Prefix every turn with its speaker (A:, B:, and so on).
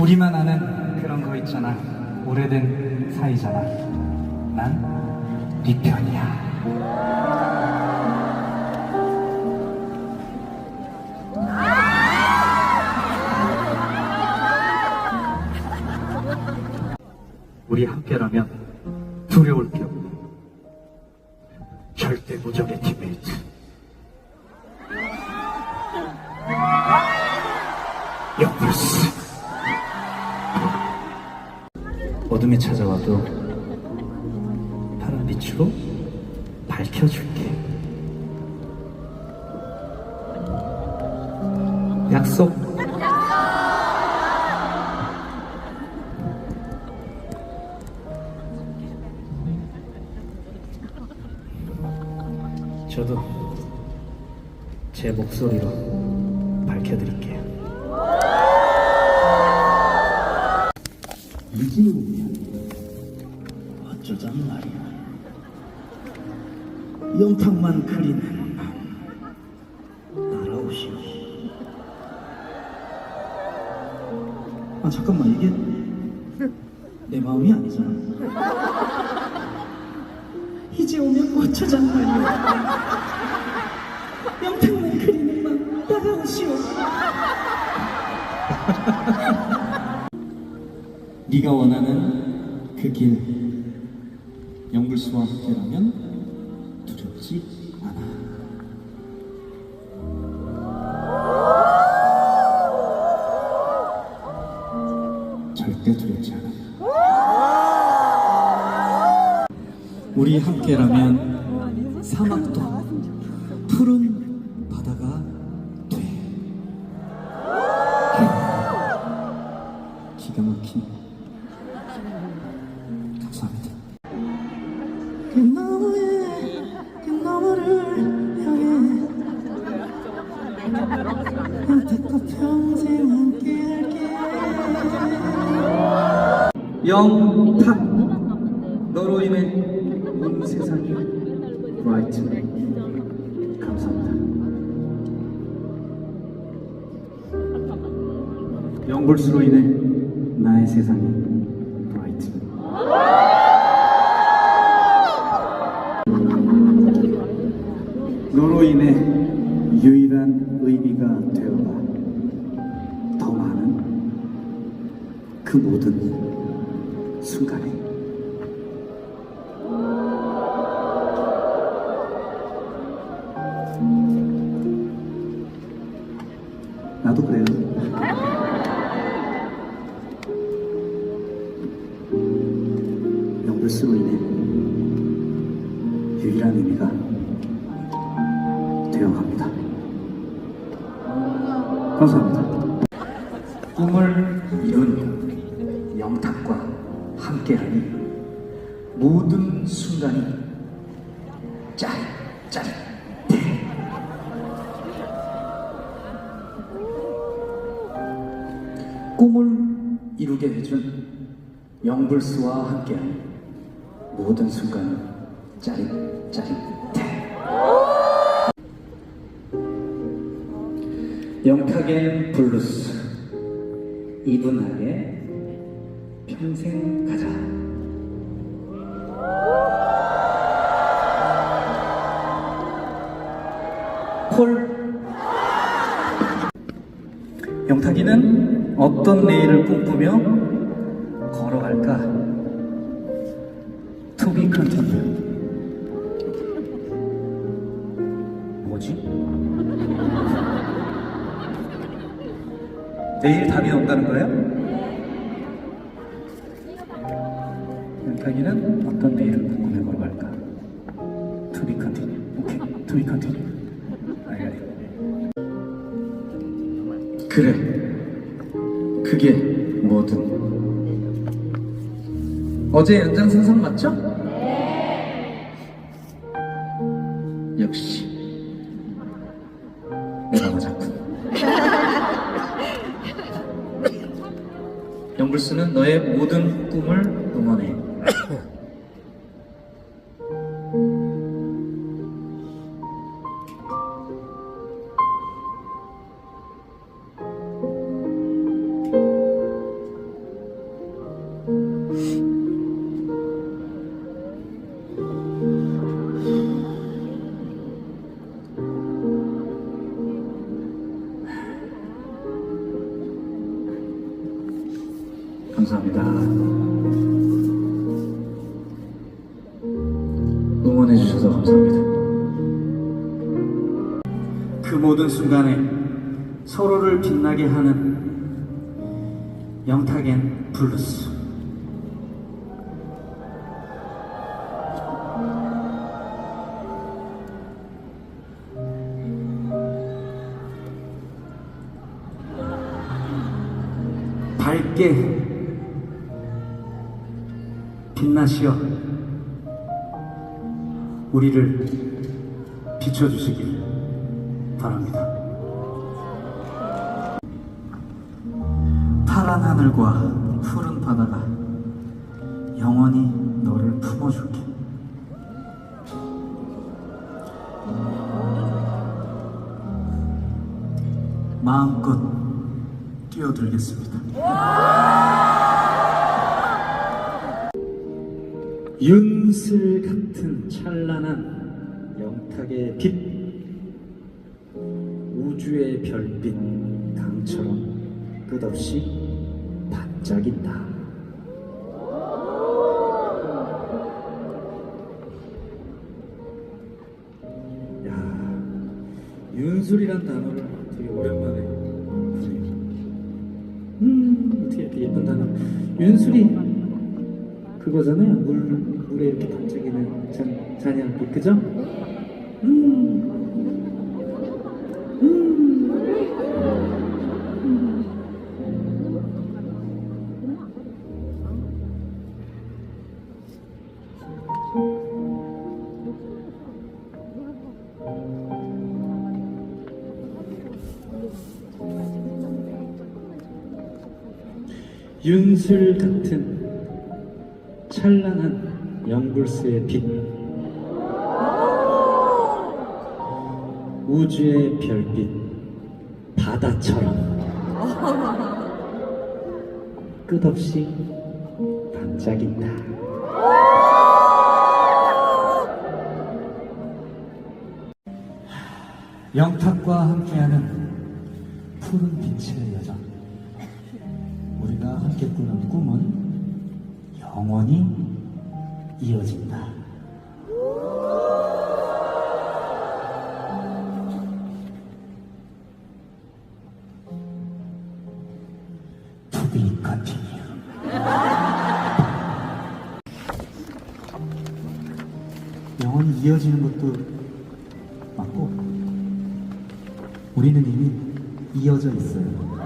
A: 우리만 아는 그런 거 있잖아. 오래된 사이잖아. 난 네 편이야. 우리 함께라면 두려울 게 없는 절대 무적의 팀메이트. 영불스. 어둠이 찾아와도 파란 빛으로 밝혀줄게. 약속. 저도 제 목소리로 밝혀드릴게요. 오면 어쩌잔 말이야. 영탁만 그리는 날아오시오. 아 잠깐만 이게 내 마음이 아니잖아. 이제 오면 어쩌잔 말이야. 영탁만 그리는 맘 따라오시오. 네가 원하는 그 길 영불수와 함께라면 두렵지 않아. 절대 두렵지 않아. 우리 함께라면 사막도 푸른 바다가 그 너머를 향해 여태껏 평생 함께할게 영탁. 너로 인해 온 세상이 브라이트 감사합니다. 영불수로 인해 나의 세상이 너로 인해 유일한 의미가 되어가 더 많은 그 모든 순간에 나도 그래요. 영불수로 인해 유일한 의미가 감사합니다. 꿈을 이룬 영탁과 함께하니 모든 순간이 짜릿 짜릿해. 꿈을 이루게 해준 영불수와 함께하니 모든 순간이 짜릿짜릿 영탁의 블루스. 이분하게 평생 가자. 폴 영탁이는 어떤 내일을 꿈꾸며 걸어갈까? Be continued. 뭐지? 내일 답이 없다는 거예요? 연탁이는 어떤 내일을 꿈꾸며 걸어갈까? To be continued. 오케이. To be continued. It. 그래. 그게 뭐든. 어제 연장 선상 맞죠? 네. 역시. 내가 맞았군. 영불수는 너의 모든 꿈을 응원해. 감사합니다. 응원해 주셔서 감사합니다.
B: 그 모든 순간에 서로를 빛나게 하는 영탁엔 블루스. 밝게 빛나시어 우리를 비춰주시길 바랍니다. 파란 하늘과 푸른 바다가 영원히 너를 품어줄게. 마음껏 뛰어들겠습니다. 윤슬 같은 찬란한 영탁의 빛 우주의 별빛 강처럼 끝없이 반짝인다. 야, 윤술이란 단어를 되게 오랜만에. 음, 어떻게 이렇게 예쁜 단어. 윤술이 그거잖아요. 물, 물에 이렇게 반짝이는 잔, 잔향빛, 그죠? 음. 윤슬 같은 찬란한 영불스의 빛. 우주의 별빛 바다처럼. 끝없이 반짝인다. 영탁과 함께하는 푸른 빛의 영원히 이어진다. Be continue. 영원히 이어지는 것도 맞고 우리는 이미 이어져 있어요.